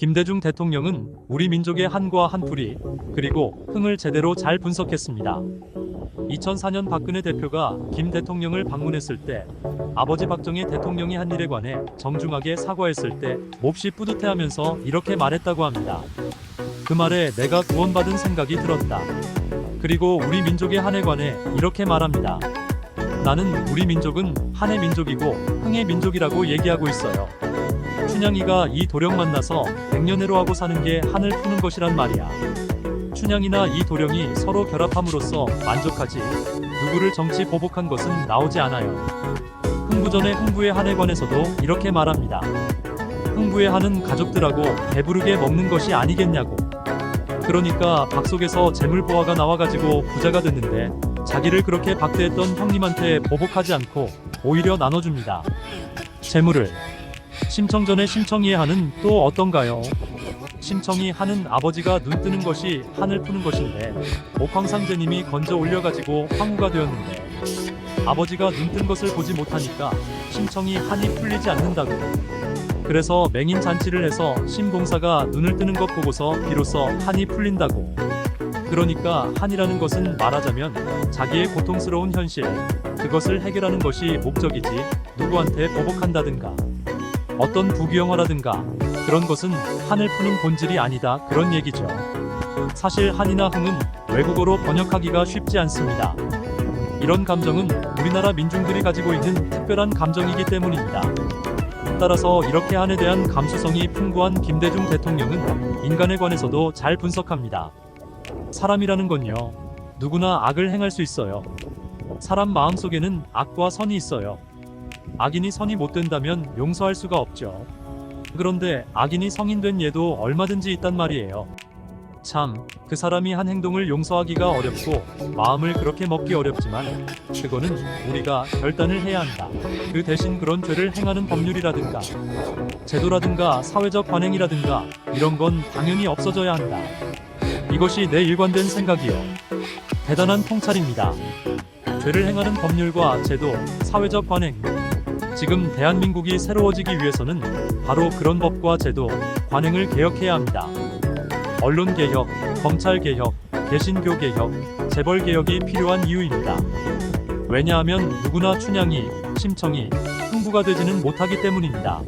김대중 대통령은 우리 민족의 한과 한풀이 그리고 흥을 제대로 잘 분석했습니다. 2004년 박근혜 대표가 김 대통령을 방문했을 때 아버지 박정희 대통령이 한 일에 관해 정중하게 사과했을 때 몹시 뿌듯해하면서 이렇게 말했다고 합니다. 그 말에 내가 구원받은 생각이 들었다. 그리고 우리 민족의 한에 관해 이렇게 말합니다. 나는 우리 민족은 한의 민족이고 흥의 민족이라고 얘기하고 있어요. 춘향이가 이 도령 만나서 백년해로 하고 사는 게 한을 푸는 것이란 말이야. 춘향이나 이 도령이 서로 결합함으로써 만족하지 누구를 정치 보복한 것은 나오지 않아요. 흥부전의 흥부의 한에 관해서도 이렇게 말합니다. 흥부의 한은 가족들하고 배부르게 먹는 것이 아니겠냐고. 그러니까 박 속에서 재물보화가 나와가지고 부자가 됐는데 자기를 그렇게 박대했던 형님한테 보복하지 않고 오히려 나눠줍니다. 재물을 심청전의 심청이의 한은 또 어떤가요? 심청이 한은 아버지가 눈 뜨는 것이 한을 푸는 것인데 옥황상제님이 건져 올려가지고 황후가 되었는데 아버지가 눈 뜬 것을 보지 못하니까 심청이 한이 풀리지 않는다고. 그래서 맹인 잔치를 해서 신봉사가 눈을 뜨는 것 보고서 비로소 한이 풀린다고. 그러니까 한이라는 것은 말하자면 자기의 고통스러운 현실 그것을 해결하는 것이 목적이지 누구한테 보복한다든가 어떤 부귀영화라든가 그런 것은 한을 푸는 본질이 아니다 그런 얘기죠. 사실 한이나 흥은 외국어로 번역하기가 쉽지 않습니다. 이런 감정은 우리나라 민중들이 가지고 있는 특별한 감정이기 때문입니다. 따라서 이렇게 한에 대한 감수성이 풍부한 김대중 대통령은 인간에 관해서도 잘 분석합니다. 사람이라는 건요, 누구나 악을 행할 수 있어요. 사람 마음속에는 악과 선이 있어요. 악인이 선이 못 된다면 용서할 수가 없죠. 그런데 악인이 성인된 예도 얼마든지 있단 말이에요. 참, 그 사람이 한 행동을 용서하기가 어렵고 마음을 그렇게 먹기 어렵지만 그거는 우리가 결단을 해야 한다. 그 대신 그런 죄를 행하는 법률이라든가 제도라든가 사회적 관행이라든가 이런 건 당연히 없어져야 한다. 이것이 내 일관된 생각이요. 대단한 통찰입니다. 죄를 행하는 법률과 제도, 사회적 관행, 지금 대한민국이 새로워지기 위해서는 바로 그런 법과 제도, 관행을 개혁해야 합니다. 언론 개혁, 검찰 개혁, 개신교 개혁, 재벌 개혁이 필요한 이유입니다. 왜냐하면 누구나 춘향이, 심청이, 흥부가 되지는 못하기 때문입니다.